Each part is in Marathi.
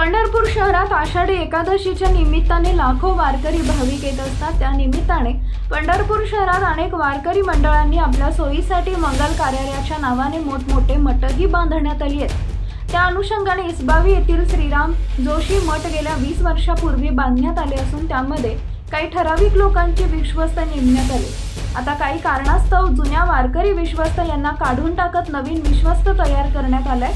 पंढरपूर शहरात आषाढी एकादशीच्या निमित्ताने लाखो वारकरी भाविक येत असतात. त्या निमित्ताने पंढरपूर शहरात अनेक वारकरी मंडळांनी आपल्या सोयीसाठी मंगल कार्यालयाच्या नावाने मोठमोठे मठही बांधण्यात आली आहेत. त्या अनुषंगाने इसबावी येथील श्रीराम जोशी मठ गेल्या वीस वर्षापूर्वी बांधण्यात आले असून त्यामध्ये काही ठराविक लोकांचे विश्वस्त नेमण्यात आले. आता काही कारणास्तव जुन्या वारकरी विश्वस्त यांना काढून टाकत नवीन विश्वस्त तयार करण्यात आलाय.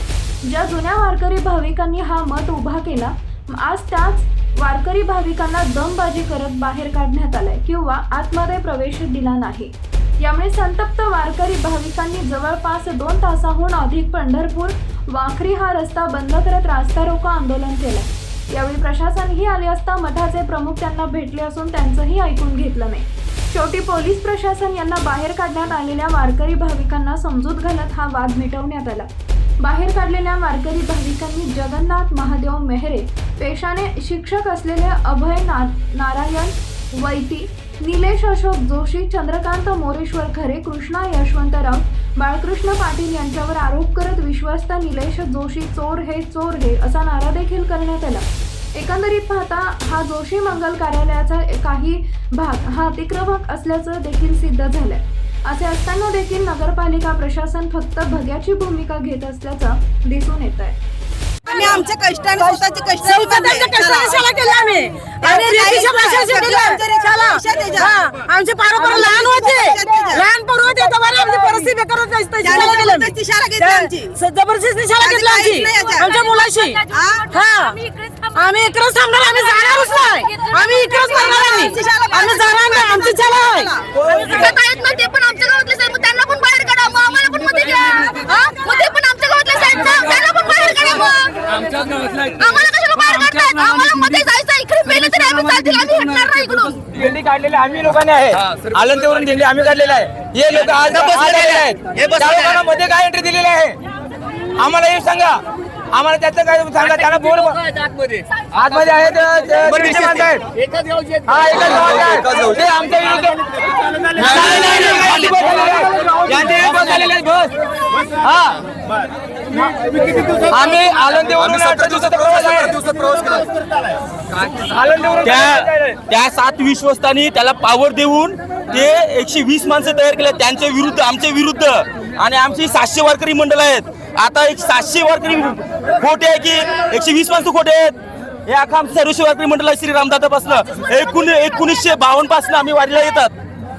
ज्या जुन्या वारकरी भाविकांनी हा मत उभा केला आज त्याच वारकरी भाविकांना दमबाजी करत बाहेर काढण्यात आलाय किंवा आतमध्ये प्रवेश दिला नाही. यामुळे संतप्त वारकरी भाविकांनी जवळपास दोन तासाहून अधिक पंढरपूर वाखरी हा रस्ता बंद करत रास्ता रोको आंदोलन केलं यावेळी प्रशासनही आले असता मठाचे प्रमुख त्यांना भेटले असून त्यांचंही ऐकून घेतलं नाही. शेवटी पोलीस प्रशासन यांना बाहेर काढण्यात आलेल्या वारकरी भाविकांना समजूत घालत हा वाद मिटवण्यात आला. बाहेर काढलेल्या वारकरी भाविकांनी जगन्नाथ महादेव मेहरे पेशाने शिक्षक असलेले अभय ना नारायण वैती निलेश अशोक जोशी चंद्रकांत मोरेश्वर खरे कृष्णा यशवंतराव बाळकृष्ण पाटील यांच्यावर आरोप करत विश्वस्त निलेश जोशी चोर हे चोर हे असा नारा देखील करण्यात आला. एकंदरीत पाहता हा जोशी मंगल कार्यालयाचा काही भाग हा अतिक्रमक असल्याचं देखील सिद्ध झालंय. असे असताना देखील नगरपालिका प्रशासन फक्त भग्याची भूमिका घेत असल्याचं दिसून येत आहे. आम्ही आमच्या कष्टाने स्वतःचे कष्ट हा. आमचे पारो पारो लहान होते. लहान पोरं होते तेव्हा आमची परिस्थिती बेकार शाळा घेतली आमची. जबरदस्ती शाळा घेतली. आमच्या मुलाशी. हा? हा. आम्ही इकडेच थांबणार आम्ही जाणारच नाही आम्ही इकडेच थांबणार आम्ही. आम्ही जाणार नाही आमची शाळा आहे शिकत आहेत ना ते पण आमच्या गावातले साहेब मग त्यांना पण बाहेर काढा मग आम्हाला पण मध्ये घ्या हा? मग ते पण आमच्या गावातले साहेब ना त्यांना पण बाहेर काढा मग आम्हाला कशाला बाहेर काढतात आम्हाला मध्ये जायचं इकडे मेले तरी आम्ही चालतील आम्ही हटणार नाही इकडून दिंडी काढलेली आम्ही लोकांनी आहे आलंदीवरून दिंडी आम्ही काढलेली आहे हे लोक आज आज आलेले आहेत त्या लोकांना मध्ये काय एंट्री दिलेली आहे आम्हाला हे सांगा आम्हाला त्याचं काय सांगा त्यांना बोल आतमध्ये आहेत हा एकाच. ते आमच्या विरुद्ध बस हे आम्ही आनंदीवरून प्रवास त्या त्या सात विश्वस्तांनी त्याला पावर देऊन ते एकशे वीस माणसं तयार केले त्यांच्या विरुद्ध आमच्या विरुद्ध. आणि आमची सातशे वारकरी मंडळ आहेत. आता एक सातशे वारकरी खोटे आहे की एकशे वीस माणसं खोटे आहेत? हे अख्खा आमचं सर्वशे वारकरी मंडळ आहे श्री रामदादापासनं. एकूण एकोणीसशे बावन्नपासून आम्ही वारीला येतात.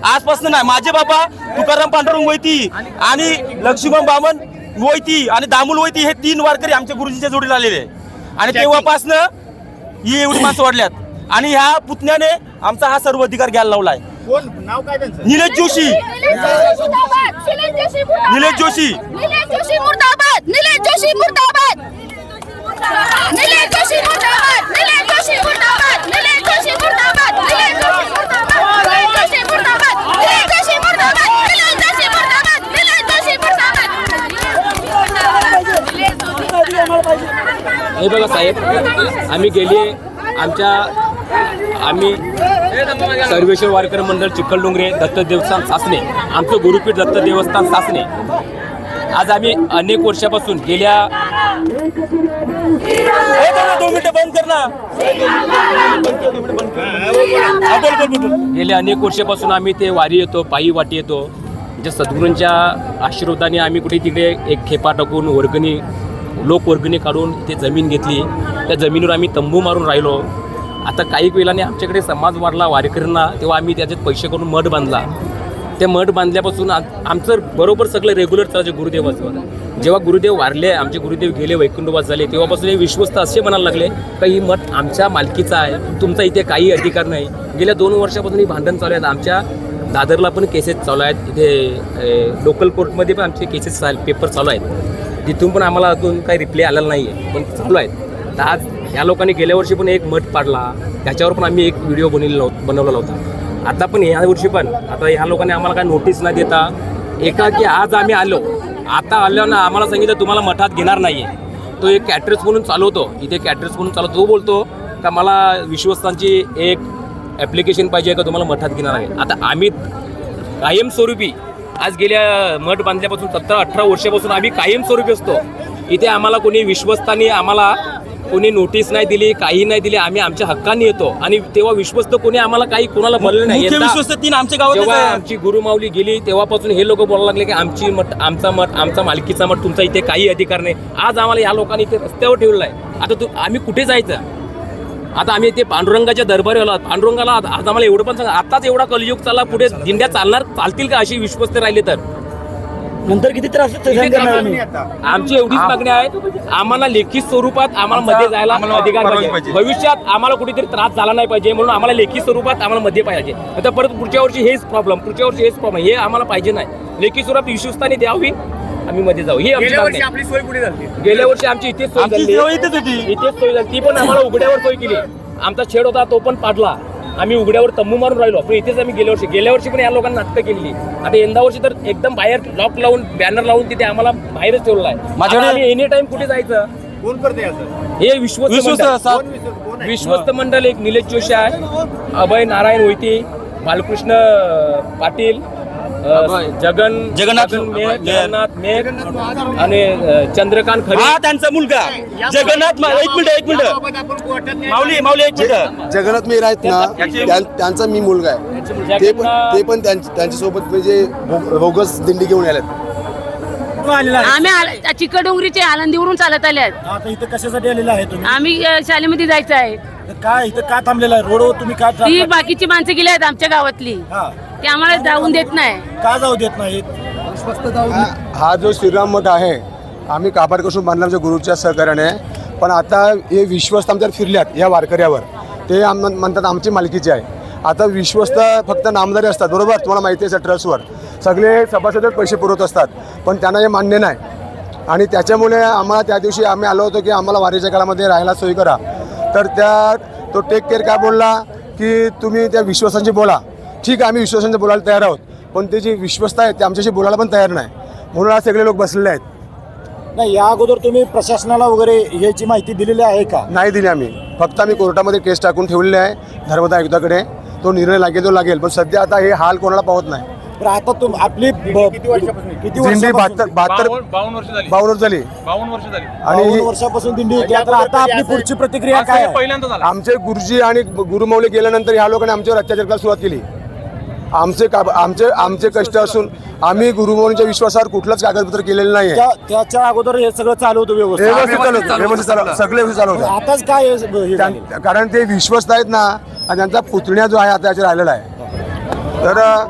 आजपासून नाही. माझे बाबा तुकाराम पांडुरंग वैती आणि लक्ष्मण बामन वैती आणि दामुल वैती हे तीन वारकरी आमच्या गुरुजींच्या जोडीला आलेले आहे. आणि तेव्हापासनं ही एवढी माणसं वाढल्यात. आणि ह्या पुतण्याने आमचा हा सर्व अधिकार घ्यायला लावलाय. निलेश जोशी. मुर्दाबाद. निलेश जोशी मुर्दाबाद. निलेश जोशी. निलेश जोशी मुर्दाबाद. निलेश जोशी मुर्दाबाद. निलेश जोशी मुर्दाबाद. निलेश जोशी मुर्दाबाद. निलेश जोशी मुर्दाबाद निलेश जोशी मुर्दाबाद निलेश जोशी मुर्दाबाद निलेश जोशी मुर्दाबाद निलेश जोशी मुर्दाबाद निलेश जोशी मुर्दाबाद हे बघा साहेब आम्ही गेले आमच्या आम्ही सर्वेश्वर वारकर मंडळ चिखलडोंगरे दत्त देवस्थान सासणे आमचं गुरुपीठ दत्त देवस्थान सासणे. आज आम्ही अनेक वर्षापासून गेल्या गेल्या अनेक वर्षापासून आम्ही ते वारी येतो पायी वाटी येतो. जे सद्गुरूंच्या आशीर्वादाने आम्ही कुठे तिकडे एक खेपा टाकून वर्गणी लोकवर्गणी काढून ते जमीन घेतली. त्या जमिनीवर आम्ही तंबू मारून राहिलो. आता काही वेळाने आमच्याकडे समाज वाढला वारकऱ्यांना तेव्हा आम्ही त्याच्यात पैसे करून मठ बांधला. ते मठ बांधल्यापासून आमचं बरोबर सगळं रेग्युलर चालायचं गुरुदेवाचं जेव्हा गुरुदेव वारले आमचे गुरुदेव गेले वैकुंठवास झाले तेव्हापासून हे विश्वस्त असे म्हणायला लागले का ही मठ आमच्या मालकीचा आहे तुमचा इथे काही अधिकार नाही. गेल्या दोन वर्षापासून ही भांडण चालू आहेत. आमच्या दादरला पण केसेस चालू आहेत. इथे लोकल कोर्टमध्ये पण आमचे केसेस पेपर चालू आहेत. तिथून पण आम्हाला अजून काही रिप्लाय आलेला नाही आहे पण चालू आहेत. तर आज ह्या लोकांनी गेल्या वर्षी पण एक मठ पाडला. त्याच्यावर पण आम्ही एक व्हिडिओ बनवलेला नव्ह- बनवलेला होता. आता पण ह्या वर्षी पण. आता ह्या लोकांनी आम्हाला काय नोटीस न देता एका की आज आम्ही आलो. आता आल्यावर आम्हाला सांगितलं तुम्हाला मठात घेणार नाही आहे तो एक कॅटरेस म्हणून चालवतो. इथे कॅटरेस म्हणून चालवतो. तो बोलतो का मला विश्वस्तांची एक ॲप्लिकेशन पाहिजे का तुम्हाला मठात घेणार आहे? आता आम्ही कायमस्वरूपी आज गेल्या मठ बांधल्यापासून सतरा अठरा वर्षापासून आम्ही कायमस्वरूपी असतो. इथे आम्हाला कोणी विश्वस्तांनी आम्हाला कोणी नोटीस नाही दिली काही नाही दिली आम्ही आमच्या हक्काने येतो. आणि तेव्हा विश्वस्त कोणी आम्हाला काही कोणाला बोललं नाही. मुख्य यंदा विश्वस्त तीन आमच्या गावात जेव्हा आमची गुरुमाऊली गेली तेव्हापासून हे लोक बोलायला लागले की आमची मठ आमचा मठ आमचा मालकीचा मठ तुमचा इथे काही अधिकार नाही. आज आम्हाला या लोकांनी इथे रस्त्यावर ठेवलं आहे. आता तू आम्ही कुठे जायचं? आता आम्ही ते पांडुरंगाच्या दरबारी आलो. पांडुरंगाला आज आज आम्हाला एवढं पण सांगा आताच एवढा कलियुग चालला पुढे दिंड्या चालणार चालतील का अशी विश्वस्त राहिले तर? नंतर किती त्रास आमची एवढीच मागणी आहे आम्हाला लेखी स्वरूपात आम्हाला मध्ये जायला आम्हाला अधिकार पाहिजे. भविष्यात आम्हाला कुठेतरी त्रास झाला नाही पाहिजे म्हणून आम्हाला लेखी स्वरूपात आम्हाला मध्ये पाहिजे. आता परत पुढच्या वर्षी हेच प्रॉब्लेम पुढच्या वर्षी हेच प्रॉब्लेम हे आम्हाला पाहिजे नाही. लेखी स्वरूपात विश्वस्ताने द्यावी आम्ही मध्ये जाऊ. ही आमची मागणी आहे. आपली सोय कुठे झाली? गेल्या वर्षी आमची इथेच सोय आमची झाली. इथेच होती. इथेच सोय झाली. ती पण आम्हाला उघड्यावर सोय केली. आमचा छेड होता तो पण पाडला. आम्ही उघड्यावर तंबू मारून राहिलो. पण इथेच आम्ही गेल्या वर्षी गेल्या वर्षी पण या लोकांना नाटकं केलेली. आता यंदा वर्षी तर एकदम बाहेर लॉक लावून बॅनर लावून तिथे आम्हाला बाहेरच ठेवलं आहे. माझ्याकडे- एनी टाइम कुठे जायचं? कोण करते असं हे विश्वस्त विश्वस्त विश्वस्त मंडळ एक निलेश जोशी आहे. अभय नारायण मोहिते बालकृष्ण पाटील जगन जगन्नाथ मेघ जगन्नाथ मेघ आणि चंद्रकांत खरे. हा त्यांचा मुलगा. जगन्नाथ मा- एक मिनिट एक मिनिट. माऊली माऊली एक मिनिट. जगन्नाथ मेहर आहेत ना त्या- त्यांचा मी मुलगा आहे. ते पण ते पण त्यांच्या त्यांच्यासोबत म्हणजे भो- बोगस दिंडी घेऊन आल्यात आम्ही आल- चिकडोंगरीचे आनंदीवरून चालत आले आहेत आता इथं कशासाठी आलेला आहे तुम्ही? आम्ही अ, शाळेमध्ये जायचं आहे. तर काय इथं का थांबलेला आहे? रोडवर तुम्ही का ती बाकीची माणसं गेली आहेत आमच्या गावातली. हा. ते आम्हाला जाऊन देत नाही. का जाऊ देत नाहीत? हा- हा जो श्रीराम मठ आहे आम्ही काबाडपासून बांधला आमच्या गुरुच्या सहकार्याने. पण आता हे विश्वस्त आमच्यावर फिरल्यात या वारकऱ्यावर. ते आम म्हणतात आमची मालकीचे आहे. आता विश्वस्त फक्त नामदारी असतात बरोबर? तुम्हाला माहिती आहे ट्रस्टवर सगळे सभासदच पैसे पुरवत असतात पण त्यांना हे मान्य नाही. आणि त्याच्यामुळे आम्हाला त्या दिवशी आम्ही आलो होतो की आम्हाला वारीच्या काळामध्ये राहायला सोय करा. तर त्या तो टेक केअर काय बोलला? की तुम्ही त्या विश्वासांची बोला. ठीक आहे आम्ही विश्वासांची बोलायला तयार आहोत पण ते जे विश्वस्त आहेत ते आमच्याशी बोलायला पण तयार नाही. म्हणून आज सगळे लोक बसलेले आहेत. नाही या अगोदर तुम्ही प्रशासनाला वगैरे याची माहिती दिलेली आहे का? नाही दिली आम्ही. फक्त आम्ही कोर्टामध्ये केस टाकून ठेवलेले आहे धर्मदा आयुक्ताकडे. तो निर्णय लागेल तो लागेल पण सध्या आता हे हाल कोणाला पावत नाही. तर आता तुम आपली किती दिंडी वर्षापासून बहात्तर बहात्तर बावन्न वर्ष झाली. बावन्न झाली. बावन्न वर्ष झाली. आणि वर्षापासून दिंडी होती आता आता आपली पुढची प्रतिक्रिया काय आहे? पहिल्यांदा झाला. आमचे गुरुजी आणि गुरुमौली गेल्यानंतर ह्या लोकांनी आमच्यावर अत्याचार करायला सुरुवात केली. आमचे का आमचे आमचे कष्ट असून आम्ही गुरुमौलीच्या विश्वासावर कुठलंच कागदपत्र केलेलं नाही त्या- त्याच्या अगोदर हे सगळं चालू होतं व्यवस्थित. व्यवस्थित चालू होतं, व्यवस्थित चालू होतं, सगळे व्यवस्थित चालू होतं. आताच काय हे हे? त्यां- कारण ते विश्वस्त आहेत ना आणि त्यांचा पुतण्या जो आहे आता याच्या राहिलेला आहे. तर अ,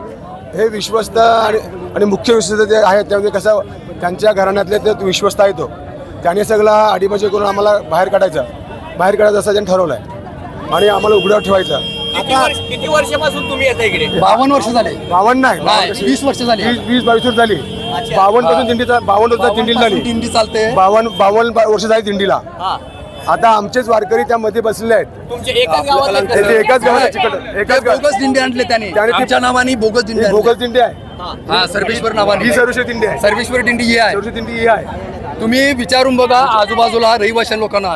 हे विश्वस्त आणि आणि मुख्य विश्वस्त जे आहेत त्यामध्ये कसं त्यांच्या घराण्यातले ते विश्वस्त आहे तो. त्याने सगळा अडीबाजी करून आम्हाला बाहेर काढायचं. बाहेर काढायचं असं त्यांनी ठरवलं आहे आणि आम्हाला उघड्यावर ठेवायचं. आता किती वर्षापासून तुम्ही येता इकडे? बावन्न वर्ष झाले. बावन्न नाही वीस वर्ष झाली वीस वीस बावीस वर्ष झाली. बावन्नपासून दिंडीचा बावन्न वर्ष दिंडी झाली. दिंडी चालते. बावन्न बावन्न बा- वर्ष झाली दिंडीला. आता आमचेच वारकरी त्यामध्ये बसले आहेत. तुमच्या एकाच गावात ते- ते एकाच गावात चिकट एकाच गावात बोगस दिंडी आणले त्याने. त्याने ती- आमच्या नावाने बोगस दिंडी ही आणली. बोगस दिंडी आहे. हा. सर्वेश्वर ही नावाने सर्वश्री दिंडी आहे. सर्वेश्वर दिंडी ही आहे. सर्वश्री दिंडी ही आहे. तुम्ही विचारून बघा आजूबाजूला रहिवाशां लोकांना.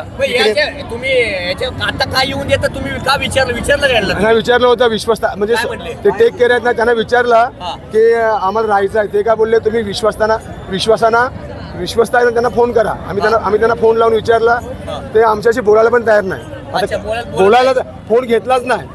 तुम्ही याच्या आता काय येऊन देता? तुम्ही का विचारलं? विचारलं? त्यांना विचारलं होतं विश्वस्त म्हणजे? ते टेक केअर आहेत ना त्यांना विचारलं. की आम्हाला राहायचं आहे. ते काय बोलले तुम्ही विश्वस्ताना विश्वासाना विश्वस्त आहे ना त्यांना फोन करा. आम्ही त्यांना आम्ही त्यांना फोन लावून विचारलं. ते आमच्याशी बोलायला पण तयार नाही. बोलायला फोन घेतलाच नाही.